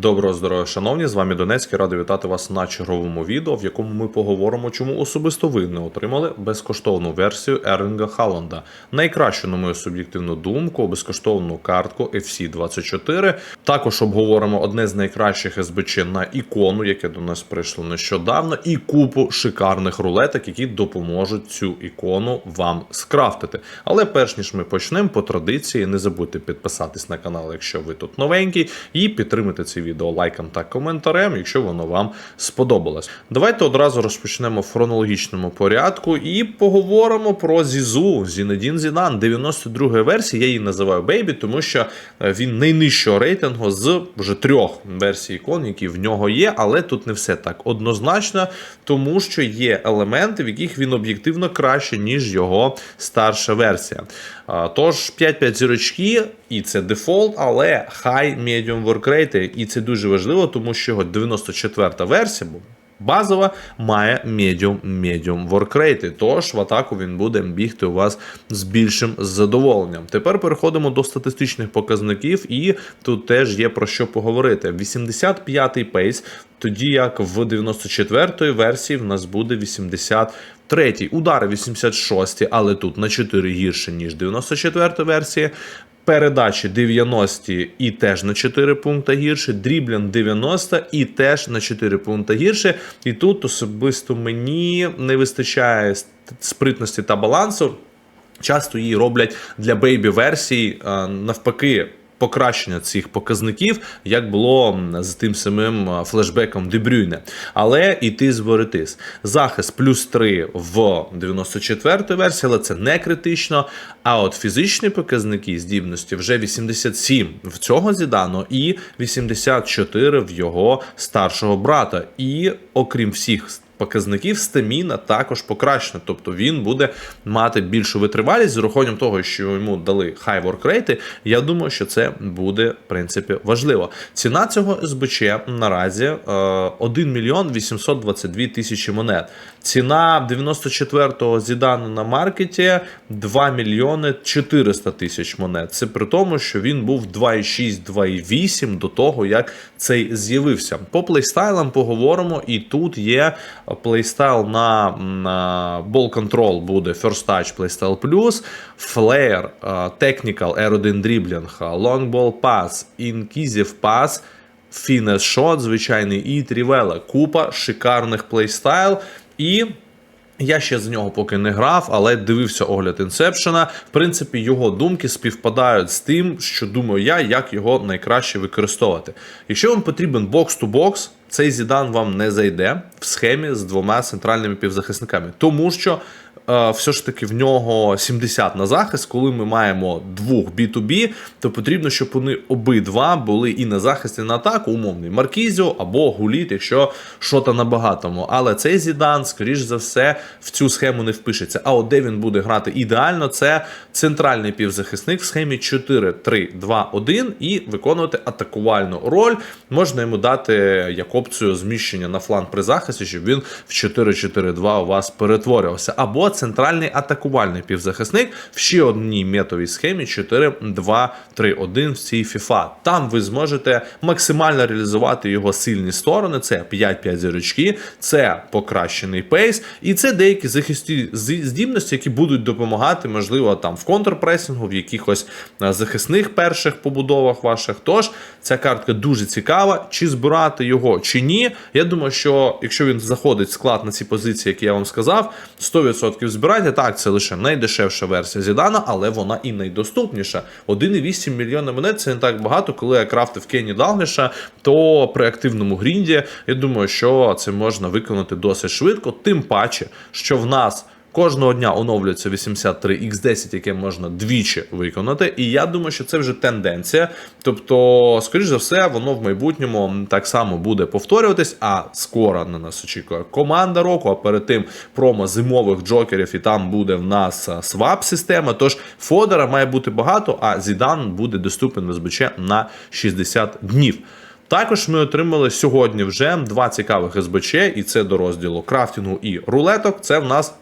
Доброго здоров'я, шановні! З вами Донецький. Радий вітати вас на черговому відео, в якому ми поговоримо, чому особисто ви не отримали безкоштовну версію Ерлінга Халанда. Найкращу, на мою суб'єктивну думку, безкоштовну картку FC24. Також обговоримо одне з найкращих СБЧ на ікону, яке до нас прийшло нещодавно, і купу шикарних рулеток, які допоможуть цю ікону вам скрафтити. Але перш ніж ми почнемо, по традиції, не забудьте підписатись на канал, якщо ви тут новенький, і підтримати це відео лайком та коментарем, якщо воно вам сподобалось. Давайте одразу розпочнемо в хронологічному порядку і поговоримо про Зізу Зінедін Зідан. 92 версія. Я її називаю Бейбі, тому що е, він найнижчого рейтингу з вже трьох версій ікон, які в нього є, але тут не все так однозначно, тому що є елементи, в яких він об'єктивно краще, ніж його старша версія. Тож 5-5 зірочки, і це дефолт, але high medium work rate, і це дуже важливо, тому що його 94 версія. Базова має medium medium work rate, тож в атаку він буде бігти у вас з більшим задоволенням. Тепер переходимо до статистичних показників, і тут теж є про що поговорити. 85-й пейс, тоді як в 94-ї версії в нас буде 83-й. Удари 86-ті, але тут на 4 гірше, ніж 94-та версія. Передачі 90 і теж на 4 пункти гірше, дріблінг 90 і теж на 4 пункти гірше. І тут особисто мені не вистачає спритності та балансу. Часто її роблять для бейбі версій навпаки. Покращення цих показників, як було з тим самим флешбеком Дебрюйне. Але і ти зборитись. Захист плюс 3 в 94 версії, але це не критично. А от фізичні показники здібності вже 87 в цього зідану і 84 в його старшого брата. І окрім всіх показників стаміна також покращена, тобто він буде мати більшу витривалість з урахуванням того, що йому дали work rate, Я думаю, що це буде в принципі важливо. Ціна цього СБЧ наразі 1 мільйон 822 тисячі монет. Ціна 94-го зідану на маркеті 2 мільйони 400 тисяч монет. Це при тому, що він був 2,6-2,8 до того, як цей з'явився. По плейстайлам поговоримо, і тут є плейстайл на, на Ball Control буде First Touch Playstyle Plus, Flare, Technical R1 Dribbling, Long Ball Pass, Incisive Pass, Finesse Shot, звичайний, і Trivela. Купа шикарних плейстайл. І я ще з нього поки не грав, але дивився огляд інсепшена. В принципі, його думки співпадають з тим, що думаю я, як його найкраще використовувати. Якщо вам потрібен бокс-ту-бокс, цей зідан вам не зайде в схемі з двома центральними півзахисниками, тому що е, все ж таки в нього 70 на захист. Коли ми маємо двох B2B, то потрібно, щоб вони обидва були і на захист, і на атаку, умовний Маркізіо або Гуліт, якщо що-то на багатому. Але цей зідан, скоріш за все, в цю схему не впишеться. А от де він буде грати ідеально, це центральний півзахисник в схемі 4-3-2-1 і виконувати атакувальну роль. Можна йому дати як опцію зміщення на фланг при захисті, щоб він в 4-4-2 у вас перетворювався. Або центральний атакувальний півзахисник в ще одній метовій схемі 4-2-3-1 в цій FIFA. Там ви зможете максимально реалізувати його сильні сторони. Це 5-5 зірочки, це покращений пейс, і це деякі захисті здібності, які будуть допомагати, можливо, там в контрпресингу, в якихось е, захисних перших побудовах ваших. Тож ця картка дуже цікава. Чи збирати його, чи ні. Я думаю, що якщо він заходить в склад на ці позиції, які я вам сказав, 100% збирайте. Так, це лише найдешевша версія Зідана, але вона і найдоступніша. 1,8 мільйона монет це не так багато. Коли я крафтив Кенні Далгліша, то при активному грінді я думаю, що це можна виконати досить швидко, тим паче, що в нас. Кожного дня оновлюється 83X10, яке можна двічі виконати. І я думаю, що це вже тенденція. Тобто, скоріш за все, воно в майбутньому так само буде повторюватись. А скоро на нас очікує команда року. А перед тим промо зимових джокерів, і там буде в нас свап-система. Тож Фодера має бути багато, а Зідан буде доступен в СБЧ на 60 днів. Також ми отримали сьогодні вже два цікавих СБЧ, і це до розділу крафтингу і рулеток. Це в нас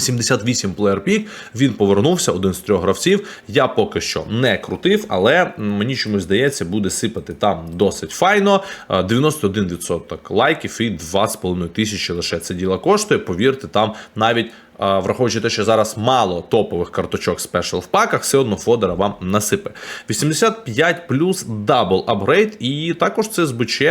78 плеєр пік. Він повернувся, один з трьох гравців. Я поки що не крутив, але мені чомусь здається, буде сипати там досить файно. Е, 91% лайків і 2,5 тисячі лише це діло коштує. Повірте, там навіть. Враховуючи те, що зараз мало топових карточок спешл в паках, все одно Фодера вам насипе. 85 плюс дабл апгрейд, і також це СБЧ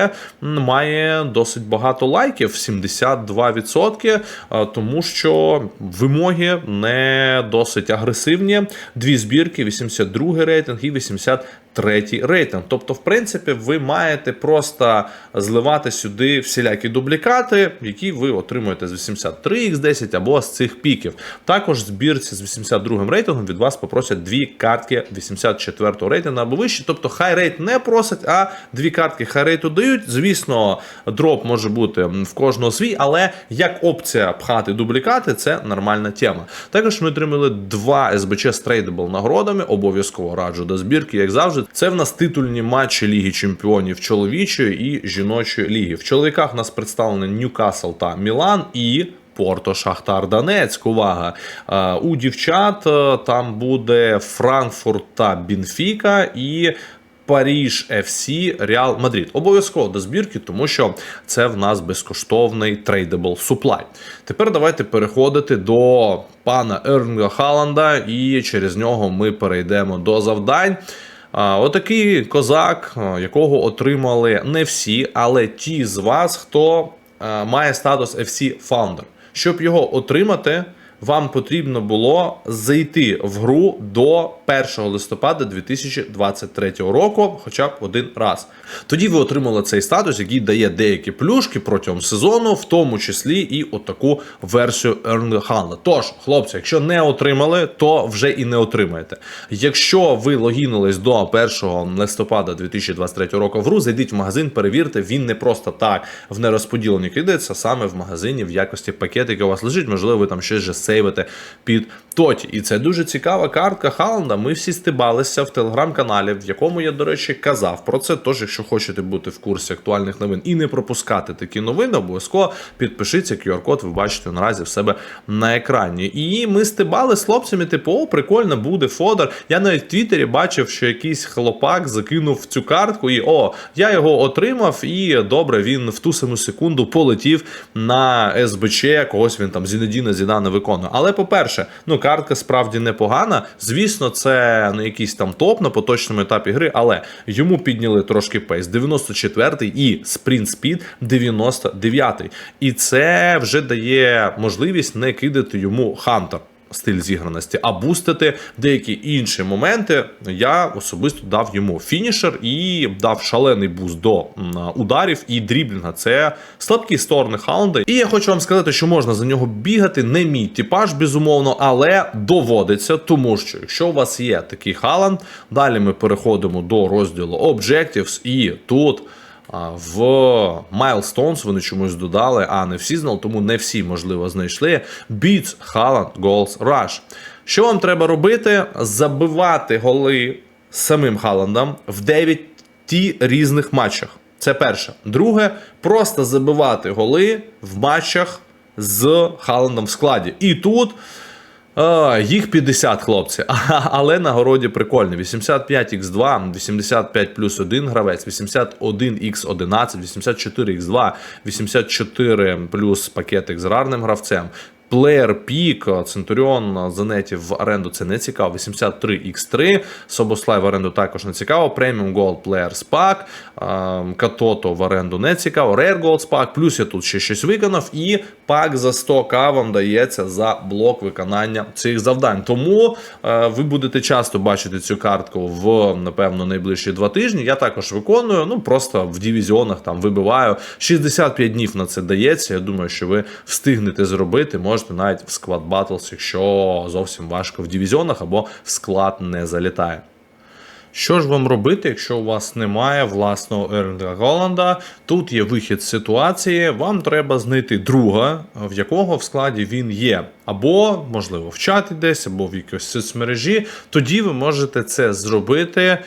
має досить багато лайків, 72%, е, тому що вимоги не досить агресивні. Дві збірки, 82 рейтинг і 83 рейтинг. Тобто, в принципі, ви маєте просто зливати сюди всілякі дублікати, які ви отримуєте з 83x10 або з цих піків. Також збірці з 82-м рейтингом від вас попросять дві картки 84-го рейтингу або вище. Тобто хай рейт не просять, а дві картки хай рейту дають. Звісно, дроп може бути в кожного свій, але як опція пхати дублікати, це нормальна тема. Також ми отримали два SBC з трейдабл нагородами. Обов'язково раджу до збірки, як завжди. Це в нас титульні матчі Ліги Чемпіонів чоловічої і жіночої ліги. В чоловіках у нас представлені Ньюкасл та Мілан і. Порто Шахтар Донецьк. Увага. Е, У дівчат е, там буде Франкфурт та Бінфіка і. Паріж FC Реал Мадрид. Обов'язково до збірки, тому що це в нас безкоштовний трейдабл суплай. Тепер давайте переходити до пана Ерлінга Халанда, і через нього ми перейдемо до завдань. Отакий козак, якого отримали не всі, але ті з вас, хто має статус FC Founder. Щоб його отримати, вам потрібно було зайти в гру до 1 листопада 2023 року, хоча б один раз. Тоді ви отримали цей статус, який дає деякі плюшки протягом сезону, в тому числі і отаку версію Earn Hunt. Тож, хлопці, якщо не отримали, то вже і не отримаєте. Якщо ви логінились до 1 листопада 2023 року в гру, зайдіть в магазин, перевірте, він не просто так в нерозподілені кидається, саме в магазині в якості пакетики у вас лежить. Можливо, ви там щось же сейвите під тоті. І це дуже цікава картка Халанда. Ми всі стибалися в телеграм-каналі, в якому я, до речі, казав про це. Тож, якщо хочете бути в курсі актуальних новин і не пропускати такі новини, обов'язково підпишіться. QR-код ви бачите наразі в себе на екрані. І ми стибали з хлопцями, типу, о, прикольно, буде фодер. Я навіть в Твіттері бачив, що якийсь хлопак закинув цю картку, і о, я його отримав, і добре, він в ту саму секунду полетів на СБЧ, когось він там Зінедіна Зідана виконує. Але по-перше, ну картка справді непогана. Звісно, це не якийсь там топ на поточному етапі гри, але йому підняли трошки пейс 94-й і спринт спід 99-й. І це вже дає можливість не кидати йому хантер. Стиль зіграності, а бустити деякі інші моменти. Я особисто дав йому фінішер і дав шалений буст до ударів і дріблінга. Це слабкі сторони хаунда. І я хочу вам сказати, що можна за нього бігати. Не мій типаж, безумовно, але доводиться, тому що якщо у вас є такий халанд, далі ми переходимо до розділу Objectives, і тут. В Milestones вони чомусь додали, а не в Seasonal, тому не всі, можливо, знайшли. Beats Haaland Goals Rush. Що вам треба робити? Забивати голи самим Халандом в 9 різних матчах. Це перше. Друге, просто забивати голи в матчах з Халандом в складі. І тут. Е, Їх 50 хлопці, але на городі прикольно. 85x2, 85 плюс 1 гравець, 81x11, 84x2, 84 плюс пакетик з рарним гравцем. Плеєр Пік, Центуріон Занетів в оренду це не цікаво. 83x3, Собослай в оренду також не цікаво. Преміум Gold Player Pack, Катото в оренду не цікаво. Rare Gold Pack, плюс я тут ще щось виконав. І пак за 100к вам дається за блок виконання цих завдань. Тому е, ви будете часто бачити цю картку в, напевно, найближчі два тижні. Я також виконую, ну просто в дивізіонах там вибиваю. 65 днів на це дається. Я думаю, що ви встигнете зробити. Можете навіть в склад Battles, якщо зовсім важко в дивізіонах або в склад не залітає. Що ж вам робити, якщо у вас немає власного Ернга Голланда? Тут є вихід з ситуації. Вам треба знайти друга, в якого в складі він є. Або, можливо, в чаті десь, або в якійсь соцмережі, тоді ви можете це зробити, е,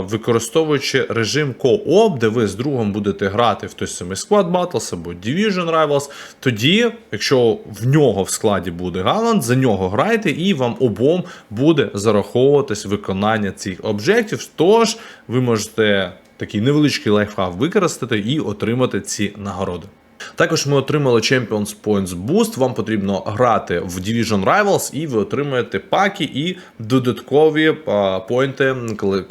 використовуючи режим Co-op, де ви з другом будете грати в той самий Squad Battles або Division Rivals. Тоді, якщо в нього в складі буде Галанд, за нього грайте, і вам обом буде зараховуватись виконання цих об'єктів. Тож ви можете такий невеличкий лайфхак використати і отримати ці нагороди. Також ми отримали Champions Points Boost. Вам потрібно грати в Division Rivals, і ви отримаєте паки і додаткові поінти квали-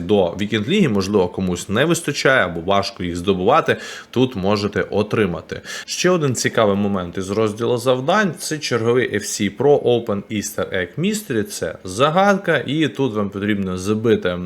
до Weekend Ліги. Можливо, комусь не вистачає або важко їх здобувати. Тут можете отримати. Ще один цікавий момент із розділу завдань це черговий FC Pro Open Easter Egg Mystery. Це загадка, і тут вам потрібно забити е,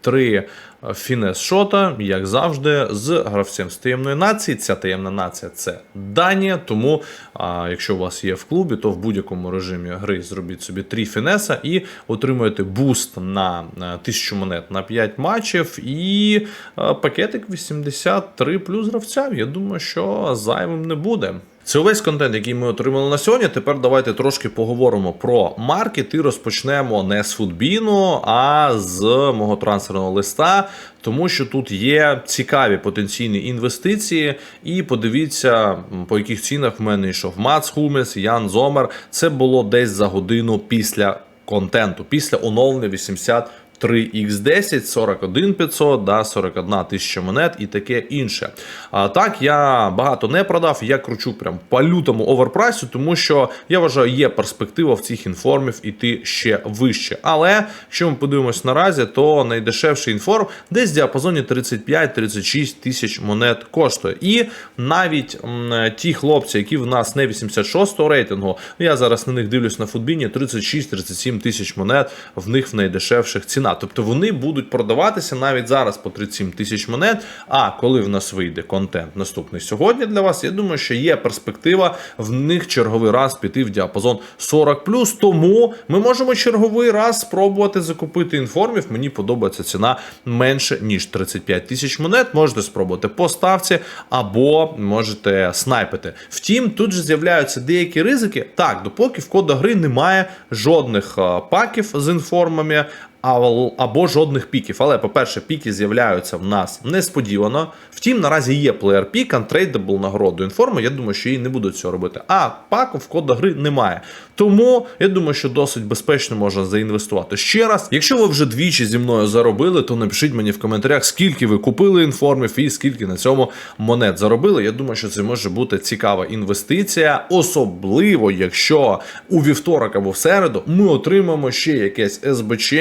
три фінес шота, як завжди, з гравцем з таємної нації. Ця таємна нація це Данія. Тому, а, якщо у вас є в клубі, то в будь-якому режимі гри зробіть собі три фінеса і отримуєте буст на е, 1000 монет на 5 матчів і е, пакетик 83 плюс гравця. Я думаю, що зайвим не буде. Це увесь контент, який ми отримали на сьогодні. Тепер давайте трошки поговоримо про маркет і розпочнемо не з футбіну, а з мого трансферного листа, тому що тут є цікаві потенційні інвестиції. І подивіться, по яких цінах в мене йшов Мац Хумес, Ян Зомер. Це було десь за годину після контенту, після оновлення 80. 3x10, 41 500, да, 41 тисяча монет і таке інше. А так, я багато не продав, я кручу прям по лютому оверпрайсу, тому що я вважаю, є перспектива в цих інформів іти ще вище. Але якщо ми подивимось наразі, то найдешевший інформ десь в діапазоні 35-36 тисяч монет коштує. І навіть м, ті хлопці, які в нас не 86-го рейтингу, я зараз на них дивлюсь на футбіні 36-37 тисяч монет, в них в найдешевших ціна. Тобто вони будуть продаватися навіть зараз по 37 тисяч монет. А коли в нас вийде контент наступний сьогодні для вас, я думаю, що є перспектива в них черговий раз піти в діапазон 40 Тому ми можемо черговий раз спробувати закупити інформів. Мені подобається ціна менше ніж 35 тисяч монет. Можете спробувати по ставці або можете снайпити. Втім, тут же з'являються деякі ризики. Так, допоки в кода гри немає жодних е, паків з інформами. Або жодних піків. Але, по-перше, піки з'являються в нас несподівано. Втім, наразі є плеєр пік, антрейдабл нагороду інформи. Я думаю, що її не будуть цього робити. А паку в кода гри немає. Тому я думаю, що досить безпечно можна заінвестувати. Ще раз, якщо ви вже двічі зі мною заробили, то напишіть мені в коментарях, скільки ви купили інформів і скільки на цьому монет заробили. Я думаю, що це може бути цікава інвестиція, особливо якщо у вівторок або в середу ми отримаємо ще якесь СБЧ.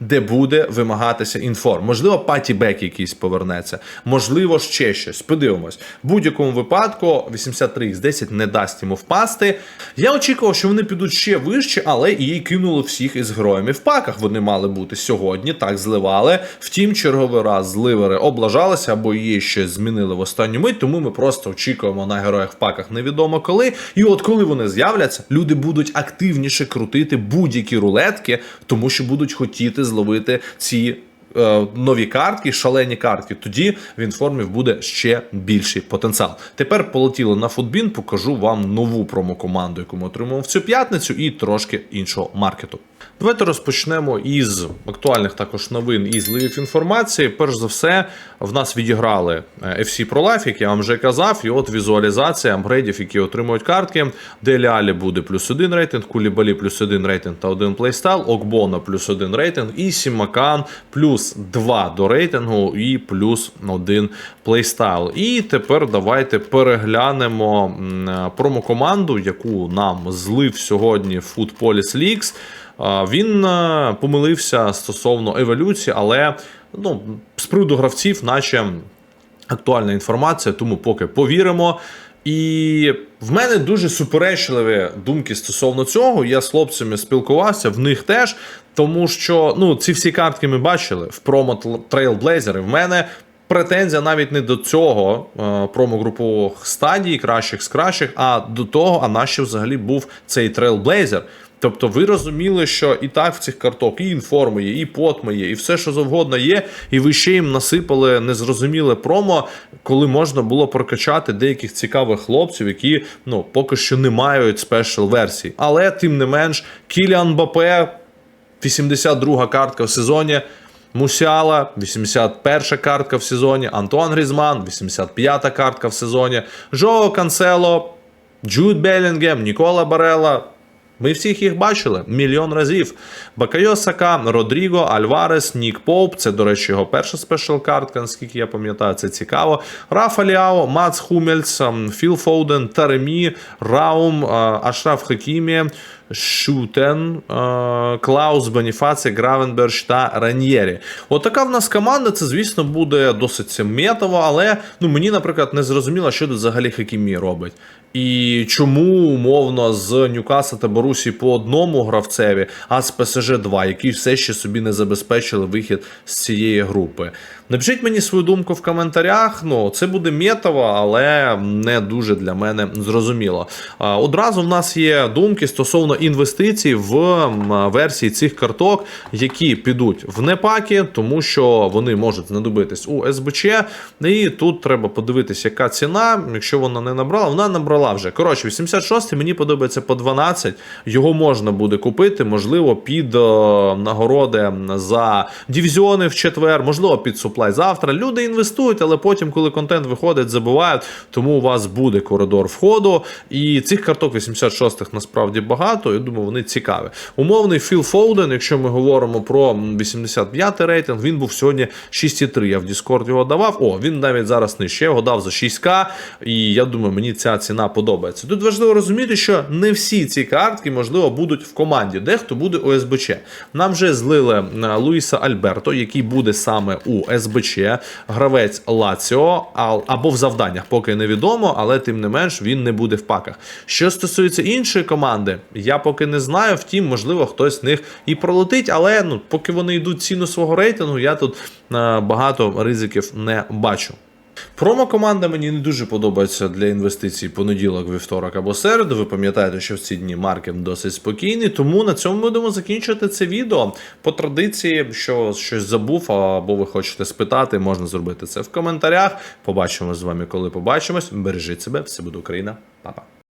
Де буде вимагатися інформ. Можливо, патібек якийсь повернеться, можливо, ще щось. Подивимось. В будь-якому випадку 83x10 не дасть йому впасти. Я очікував, що вони підуть ще вище, але і їй кинули всіх із героями в паках. Вони мали бути сьогодні, так зливали. Втім, черговий раз зливери облажалися або її ще змінили в останню мить, тому ми просто очікуємо на героях в паках невідомо коли. І от коли вони з'являться, люди будуть активніше крутити будь-які рулетки, тому що будуть хотіти зловити ці. е, Нові картки, шалені картки, тоді в інформів буде ще більший потенціал. Тепер полетіли на футбін, покажу вам нову промокоманду, яку ми отримуємо в цю п'ятницю, і трошки іншого маркету. Давайте розпочнемо із актуальних також новин і зливів інформації. Перш за все, в нас відіграли е, FC Pro Life, як я вам вже казав, і от візуалізація апгрейдів, які отримують картки. Делі Алі буде плюс один рейтинг, Кулібалі плюс один рейтинг та один плейстайл, Окбона плюс один рейтинг, і Сімакан плюс 2 до рейтингу і плюс один плейстайл. І тепер давайте переглянемо е, промокоманду, яку нам злив сьогодні Footpolis Leaks. Він е, помилився стосовно еволюції, але ну, з приводу гравців, наче актуальна інформація, тому поки повіримо. І в мене дуже суперечливі думки стосовно цього. Я з хлопцями спілкувався, в них теж. Тому що ну, ці всі картки ми бачили в промо Trailblazer. В мене претензія навіть не до цього е, промогрупових стадій, кращих з кращих, а до того, а нащо взагалі був цей трейлблейзер. Тобто ви розуміли, що і так в цих карток і інформи є, і потми є, і все, що завгодно є, і ви ще їм насипали незрозуміле промо, коли можна було прокачати деяких цікавих хлопців, які ну поки що не мають спешл версій. Але тим не менш, Кіліан Бапе, 82 картка в сезоні. Мусіала, 81-ша картка в сезоні, Антуан Грізман, 85-та картка в сезоні, Жоо Кансело, Джуд Белінгем, Нікола Барела. Ми всіх їх бачили мільйон разів. Бакайо Сака, Родріго, Альварес, Нік Поуп. Це, до речі, його перша спешл картка, наскільки я пам'ятаю, це цікаво. Рафа Ліао, Мац Хумельс, ем, Філ Фоуден, Таремі, Раум, е, Ашраф Хакімі, Шутен, е, Клаус Боніфаці, Гравенберч та Раньєрі. Отака в нас команда. Це, звісно, буде досить метово, але ну, мені, наприклад, не зрозуміло, що тут взагалі Хакімі робить. І чому умовно з Ньюкаса та Борусі по одному гравцеві, а з ПСЖ 2, які все ще собі не забезпечили вихід з цієї групи. Напишіть мені свою думку в коментарях. Ну, це буде метово, але не дуже для мене зрозуміло. Одразу в нас є думки стосовно інвестицій в версії цих карток, які підуть в непаки, тому що вони можуть знадобитись у СБЧ. І тут треба подивитися, яка ціна. Якщо вона не набрала, вона набрала вже. Коротше, 86 мені подобається по 12. Його можна буде купити, можливо, під е, нагороди за дивізіони в четвер, можливо, під суплай завтра. Люди інвестують, але потім, коли контент виходить, забувають. Тому у вас буде коридор входу. І цих карток 86-х насправді багато. Я думаю, вони цікаві. Умовний Філ Фоуден, якщо ми говоримо про 85-й рейтинг, він був сьогодні 6,3. Я в Discord його давав. О, він навіть зараз нижче, я його дав за 6к. І я думаю, мені ця ціна подобається. Тут важливо розуміти, що не всі ці картки, можливо, будуть в команді. Дехто буде у СБЧ. Нам вже злили е, Луїса Альберто, який буде саме у СБЧ, гравець Лаціо, або в завданнях, поки невідомо, але тим не менш він не буде в паках. Що стосується іншої команди, я поки не знаю. Втім, можливо, хтось з них і пролетить, але ну, поки вони йдуть ціну свого рейтингу, я тут е, багато ризиків не бачу. Промо-команда мені не дуже подобається для інвестицій понеділок, вівторок або середу. Ви пам'ятаєте, що в ці дні маркет досить спокійний. Тому на цьому будемо закінчувати це відео. По традиції, що щось забув, або ви хочете спитати, можна зробити це в коментарях. Побачимо з вами, коли побачимось. Бережіть себе, все буде Україна, Па-па.